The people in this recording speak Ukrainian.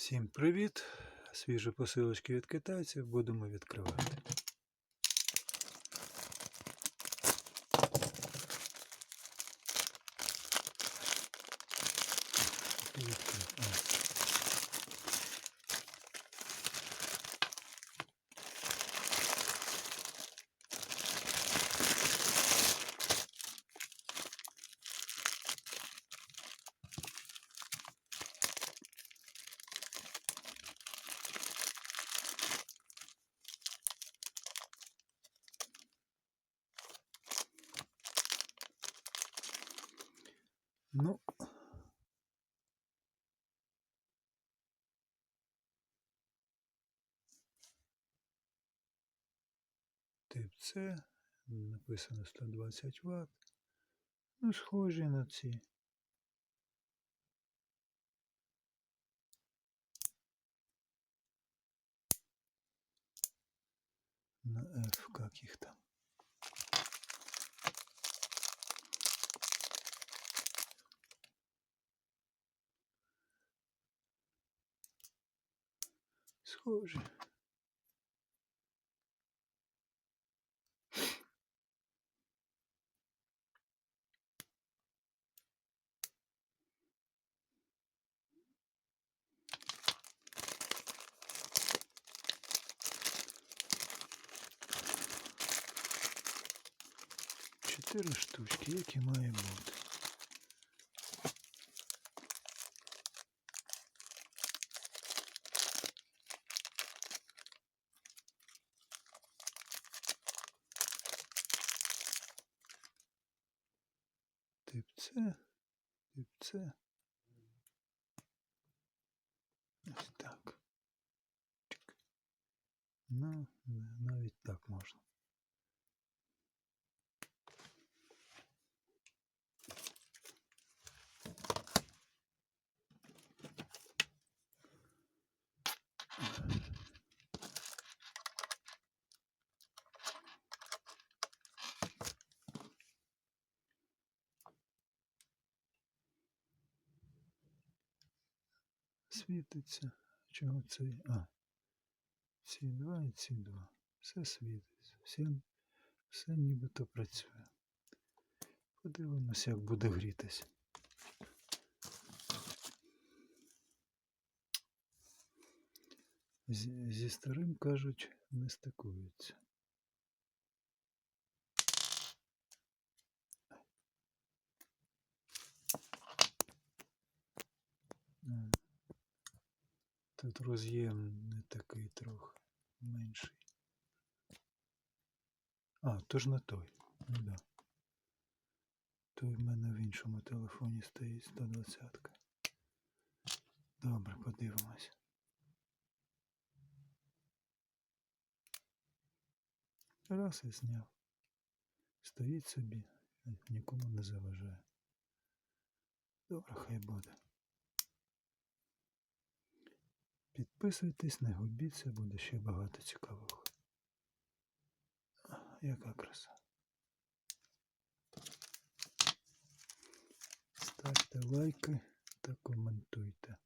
Всім привіт! Свіжі посилочки від китайців будемо відкривати. Відкрив. Ну, тип С, написано 120 Вт. Ну, схожі на ці. На F, как их там? Схожі. Чотири штучки, які має бути. Тип і це. Ось так. Ну, навіть так можна. Світиться. Чого цей? А. Ці два і ці два. Все світиться. Все, все нібито працює. Подивимось, як буде грітись. Зі, зі старим кажуть, не стикуються. Тут роз'єм не такий трохи менший. А, то ж не той. Ну да. Той в мене в іншому телефоні стоїть 120. Добре, подивимось. Раз і зняв. Стоїть собі, нікому не заважає. Добре, хай буде. Підписуйтесь, не губіться, буде ще багато цікавого. Яка краса. Ставте лайки та коментуйте.